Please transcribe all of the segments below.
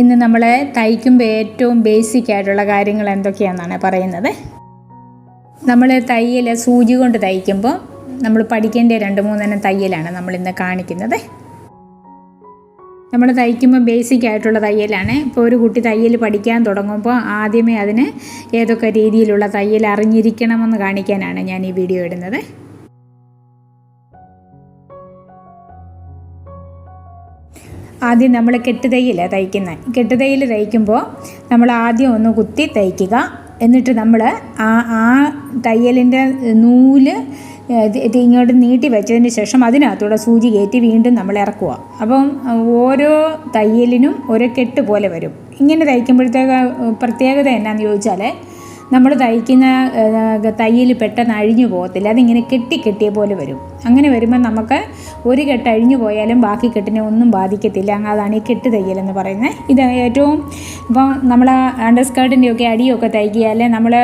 ഇന്ന് നമ്മൾ തയ്ക്കുമ്പോൾ ഏറ്റവും ബേസിക് ആയിട്ടുള്ള കാര്യങ്ങൾ എന്തൊക്കെയാണെന്നാണ് പറയുന്നത്. നമ്മൾ തയ്യൽ സൂചി കൊണ്ട് തയ്ക്കുമ്പോൾ നമ്മൾ പഠിക്കേണ്ട രണ്ട് മൂന്നെണ്ണം തയ്യലാണ് നമ്മൾ ഇന്ന് കാണിക്കുന്നത്. നമ്മൾ തയ്ക്കുമ്പോൾ ബേസിക് ആയിട്ടുള്ള തയ്യലാണ്. ഇപ്പോൾ ഒരു കുട്ടി തയ്യൽ പഠിക്കാൻ തുടങ്ങുമ്പോൾ ആദ്യമേ അതിന് ഏതൊക്കെ രീതിയിലുള്ള തയ്യൽ അറിഞ്ഞിരിക്കണമെന്ന് കാണിക്കാനാണ് ഞാൻ ഈ വീഡിയോ ഇടുന്നത്. ആദ്യം നമ്മൾ കെട്ടുതയ്യൽ തയ്ക്കുന്നത് കെട്ടുതയ്യൽ തയ്ക്കുമ്പോൾ നമ്മൾ ആദ്യം ഒന്ന് കുത്തി തയ്ക്കുക. എന്നിട്ട് നമ്മൾ ആ ആ തയ്യലിന്റെ നൂൽ ഇങ്ങോട്ട് നീട്ടി വെച്ചതിന് ശേഷം അതിനകത്തൂടെ സൂചി കയറ്റി വീണ്ടും നമ്മൾ ഇറക്കുക. അപ്പം ഓരോ തയ്യലിനും ഓരോ കെട്ട് പോലെ വരും. ഇങ്ങനെ തയ്ക്കുമ്പോഴത്തേക്ക് പ്രത്യേകത എന്നാന്ന് ചോദിച്ചാൽ നമ്മൾ തയ്ക്കുന്ന തയ്യൽ പെട്ടെന്ന് അഴിഞ്ഞു പോകത്തില്ല. അതിങ്ങനെ കെട്ടി കെട്ടിയ പോലെ വരും. അങ്ങനെ വരുമ്പോൾ നമുക്ക് ഒരു കെട്ട് അഴിഞ്ഞു പോയാലും ബാക്കി കെട്ടിനെ ഒന്നും ബാധിക്കത്തില്ല. അതാണ് ഈ കെട്ട് തയ്യൽ എന്ന് പറയുന്നത്. ഇത് ഏറ്റവും ഇപ്പോൾ നമ്മൾ അണ്ടർ സ്കേർട്ടിന്റെയൊക്കെ അടിയൊക്കെ തയ്ക്കിയാൽ നമ്മൾ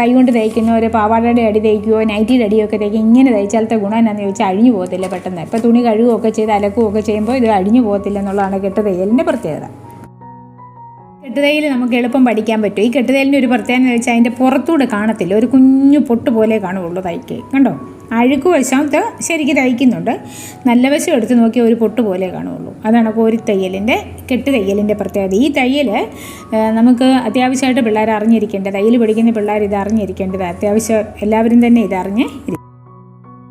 കൈകൊണ്ട് തയ്ക്കുന്ന ഒരു പാവാടയുടെ അടി തയ്ക്കുകയോ നൈറ്റിയുടെ അടിയൊക്കെ തയ്ക്കുക ഇങ്ങനെ തയ്ച്ചാലത്തെ ഗുണം എന്നാന്ന് ചോദിച്ചാൽ അഴിഞ്ഞു പോകത്തില്ല പെട്ടെന്ന്. ഇപ്പോൾ തുണി കഴുകുകയൊക്കെ ചെയ്ത് അലക്കുകയൊക്കെ ചെയ്യുമ്പോൾ ഇത് അഴിഞ്ഞു പോകത്തില്ല എന്നുള്ളതാണ് കെട്ട് തയ്യലിന്റെ പ്രത്യേകത. കെട്ടുതയ്യൽ നമുക്ക് എളുപ്പം പഠിക്കാൻ പറ്റും. ഈ കെട്ടുതയിലിന്റെ ഒരു പ്രത്യേകത എന്ന് വെച്ചാൽ അതിന്റെ പുറത്തൂടെ കാണത്തില്ല. ഒരു കുഞ്ഞു പൊട്ട് പോലെ കാണുള്ളൂ തയ്ക്ക് കണ്ടോ? അഴുക്ക് വശത്ത് ശരിക്കും തയ്ക്കുന്നുണ്ട് നല്ല വശം എടുത്ത് നോക്കിയാൽ ഒരു പൊട്ട് പോലെ കാണുള്ളൂ അതാണ് കോരി തയ്യലിന്റെ കെട്ട് തയ്യലിന്റെ പ്രത്യേകത. ഈ തയ്യൽ നമുക്ക് അത്യാവശ്യമായിട്ട് പിള്ളേർ അറിഞ്ഞിരിക്കേണ്ടത് തയ്യൽ പഠിക്കുന്ന പിള്ളേർ ഇത് അറിഞ്ഞിരിക്കേണ്ടത് അത്യാവശ്യം എല്ലാവരും തന്നെ ഇതറിഞ്ഞ്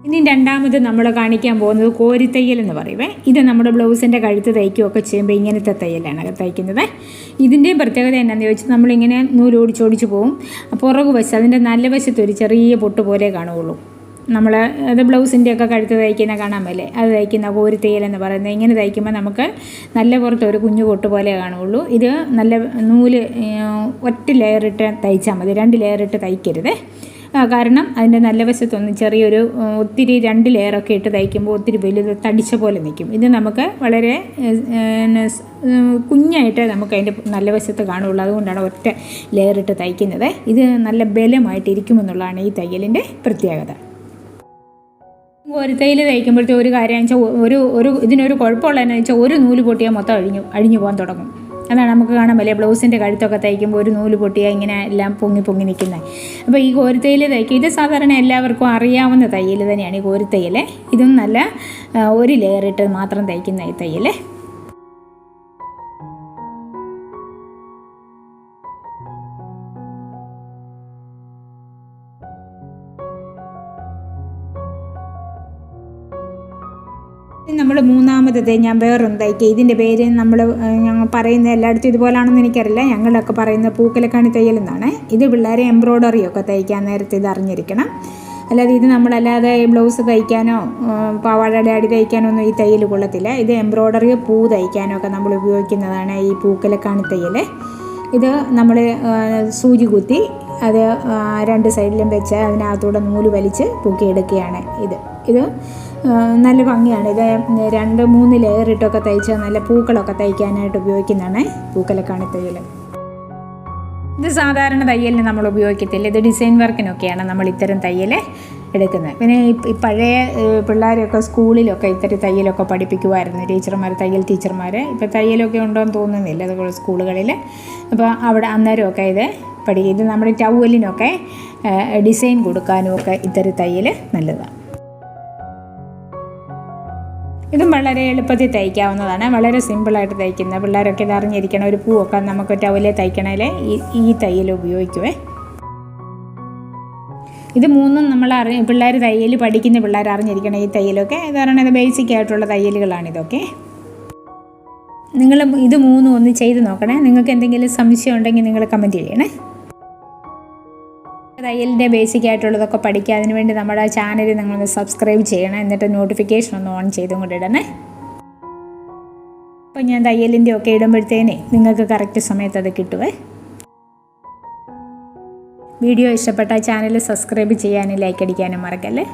ഇനി രണ്ടാമത് നമ്മൾ കാണിക്കാൻ പോകുന്നത് കോരിത്തയ്യൽ എന്ന് പറയുമേ ഇത് നമ്മുടെ ബ്ലൗസിന്റെ കഴുത്ത് തയ്ക്കുകയൊക്കെ ചെയ്യുമ്പോൾ ഇങ്ങനത്തെ തയ്യലാണ് തയ്ക്കുന്നത്. ഇതിന്റെയും പ്രത്യേകത എന്നാന്ന് ചോദിച്ചാൽ നമ്മളിങ്ങനെ നൂലോടിച്ചോടിച്ച് പോകും പുറകു വശം അതിന്റെ നല്ല വശത്ത് ഒരു ചെറിയ പൊട്ട് പോലെ കാണുകയുള്ളൂ. നമ്മൾ അത് ബ്ലൗസിന്റെ ഒക്കെ കഴുത്ത് തയ്ക്കുന്ന കാണാൻ മേലേ അത് തയ്ക്കുന്ന കോരിത്തയ്യൽ എന്ന് പറയുന്നത് ഇങ്ങനെ തയ്ക്കുമ്പോൾ നമുക്ക് നല്ല പുറത്ത് ഒരു കുഞ്ഞു പൊട്ട് പോലെ കാണുകയുള്ളൂ. ഇത് നല്ല നൂൽ ഒറ്റ ലെയറിട്ട് തയ്ച്ചാൽ മതി രണ്ട് ലെയറിട്ട് തയ്ക്കരുത്. കാരണം അതിന്റെ നല്ല വശത്തൊന്ന് ചെറിയൊരു ഒത്തിരി രണ്ട് ലെയറൊക്കെ ഇട്ട് തയ്ക്കുമ്പോൾ ഒത്തിരി വലുത് തടിച്ച പോലെ നിൽക്കും. ഇത് നമുക്ക് വളരെ കുഞ്ഞായിട്ട് നമുക്ക് അതിന്റെ നല്ല വശത്ത് കാണുള്ളൂ. അതുകൊണ്ടാണ് ഒറ്റ ഇട്ട് തയ്ക്കുന്നത്. ഇത് നല്ല ബലമായിട്ട് ഇരിക്കുമെന്നുള്ളതാണ് ഈ തയ്യലിന്റെ പ്രത്യേകത. ഒരു തയ്യൽ തയ്ക്കുമ്പോഴത്തെ ഒരു കാര്യം വെച്ചാൽ ഒരു ഒരു ഇതിനൊരു കുഴപ്പമുള്ളതെന്ന് വെച്ചാൽ ഒരു നൂൽ പൊട്ടിയാൽ മൊത്തം അഴിഞ്ഞു അഴിഞ്ഞു പോകാൻ തുടങ്ങും. അതാണ് നമുക്ക് കാണാൻ വലിയ ബ്ലൗസിന്റെ കഴുത്തൊക്കെ തയ്ക്കുമ്പോൾ ഒരു നൂൽ പൊട്ടിയാൽ ഇങ്ങനെ എല്ലാം പൊങ്ങി പൊങ്ങി നിൽക്കുന്നത് അപ്പോൾ ഈ കോരിത്തയ്യൽ തയ്ക്കുക ഇത് സാധാരണ എല്ലാവർക്കും അറിയാവുന്ന തയ്യൽ തന്നെയാണ് ഈ കോരിത്തയ്യൽ ഇതും നല്ല ഒരു ലെയറിട്ട് മാത്രം തയ്ക്കുന്ന ഈ തയ്യൽ നമ്മൾ മൂന്നാമത്തത് ഞാൻ വേറൊന്ന് ഇതിന്റെ പേര് നമ്മൾ ഞങ്ങൾ പറയുന്ന എല്ലായിടത്തും ഇതുപോലാണെന്ന് എനിക്കറിയില്ല. ഞങ്ങളൊക്കെ പറയുന്ന പൂക്കലക്കാണി തയ്യൽ എന്നാണ്. ഇത് പിള്ളേരെ എംബ്രോയ്ഡറി ഒക്കെ തയ്ക്കാൻ നേരത്തെ ഇത് അറിഞ്ഞിരിക്കണം. അല്ലാതെ ഇത് നമ്മളല്ലാതെ ബ്ലൗസ് തയ്ക്കാനോ പാവാടയുടെ അടി തയ്ക്കാനോ ഒന്നും ഈ തയ്യൽ കൊള്ളത്തില്ല. ഇത് എംബ്രോയ്ഡറി പൂ തയ്ക്കാനോ ഒക്കെ നമ്മൾ ഉപയോഗിക്കുന്നതാണ് ഈ പൂക്കലക്കാണി തയ്യൽ ഇത് നമ്മൾ സൂചി കുത്തി അത് രണ്ട് സൈഡിലും വെച്ച് അതിനകത്തൂടെ നൂൽ വലിച്ച് പൊക്കിയെടുക്കുകയാണ് ഇത്. ഇത് നല്ല ഭംഗിയാണ്. ഇത് രണ്ട് മൂന്ന് ലെയർ ഇട്ടൊക്കെ തയ്ച്ചാൽ നല്ല പൂക്കളൊക്കെ തയ്ക്കാനായിട്ട് ഉപയോഗിക്കുന്നതാണ് പൂക്കളക്കാണി തയ്യൽ ഇത് സാധാരണ തയ്യലിന് നമ്മൾ ഉപയോഗിക്കത്തില്ല. ഇത് ഡിസൈൻ വർക്കിനൊക്കെയാണ് നമ്മൾ ഇത്തരം തയ്യൽ എടുക്കുന്നത്. പിന്നെ ഈ പഴയ പിള്ളേരൊക്കെ സ്കൂളിലൊക്കെ ഇത്തരം തയ്യലൊക്കെ പഠിപ്പിക്കുമായിരുന്നു. ടീച്ചർമാർ തയ്യൽ ടീച്ചർമാർ ഇപ്പോൾ തയ്യലൊക്കെ ഉണ്ടോ എന്ന് തോന്നുന്നില്ല അതുപോലെ സ്കൂളുകളിൽ അപ്പോൾ അവിടെ അന്നേരമൊക്കെ ഇത് പഠിക്കും ഇത് നമ്മുടെ ടൗവലിനൊക്കെ ഡിസൈൻ കൊടുക്കാനും ഒക്കെ ഇത്തരം തയ്യൽ നല്ലതാണ് ഇതും വളരെ എളുപ്പത്തിൽ തയ്ക്കാവുന്നതാണ്. വളരെ സിമ്പിളായിട്ട് തയ്ക്കുന്ന. പിള്ളേരൊക്കെ ഇത് അറിഞ്ഞിരിക്കണം ഒരു പൂവൊക്കെ നമുക്ക് ടവലെ തയ്ക്കണേൽ ഈ ഈ തയ്യൽ ഉപയോഗിക്കുവേ. ഇത് മൂന്നും നമ്മൾ അറി പിള്ളേർ തയ്യൽ പഠിക്കുന്ന പിള്ളേർ അറിഞ്ഞിരിക്കണം ഈ തയ്യലൊക്കെ. കാരണം ഇത് ബേസിക് ആയിട്ടുള്ള തയ്യലുകളാണ് ഇതൊക്കെ. നിങ്ങൾ ഇത് മൂന്നും ഒന്ന് ചെയ്ത് നോക്കണേ. നിങ്ങൾക്ക് എന്തെങ്കിലും സംശയം ഉണ്ടെങ്കിൽ നിങ്ങൾ കമന്റ് ചെയ്യണേ. തയ്യലിന്റെ ബേസിക് ആയിട്ടുള്ളതൊക്കെ പഠിക്കുക. അതിന് വേണ്ടി നമ്മുടെ ചാനൽ നിങ്ങളൊന്ന് സബ്സ്ക്രൈബ് ചെയ്യണം. എന്നിട്ട് നോട്ടിഫിക്കേഷൻ ഒന്ന് ഓൺ ചെയ്തും കൂടെ ഇടണേ. അപ്പോൾ ഞാൻ തയ്യലിന്റെ ഒക്കെ ഇടുമ്പോഴത്തേനെ നിങ്ങൾക്ക് കറക്റ്റ് സമയത്ത് അത് കിട്ടുവേ. വീഡിയോ ഇഷ്ടപ്പെട്ട ചാനൽ സബ്സ്ക്രൈബ് ചെയ്യാനും ലൈക്ക് അടിക്കാനും മറക്കല്ലേ?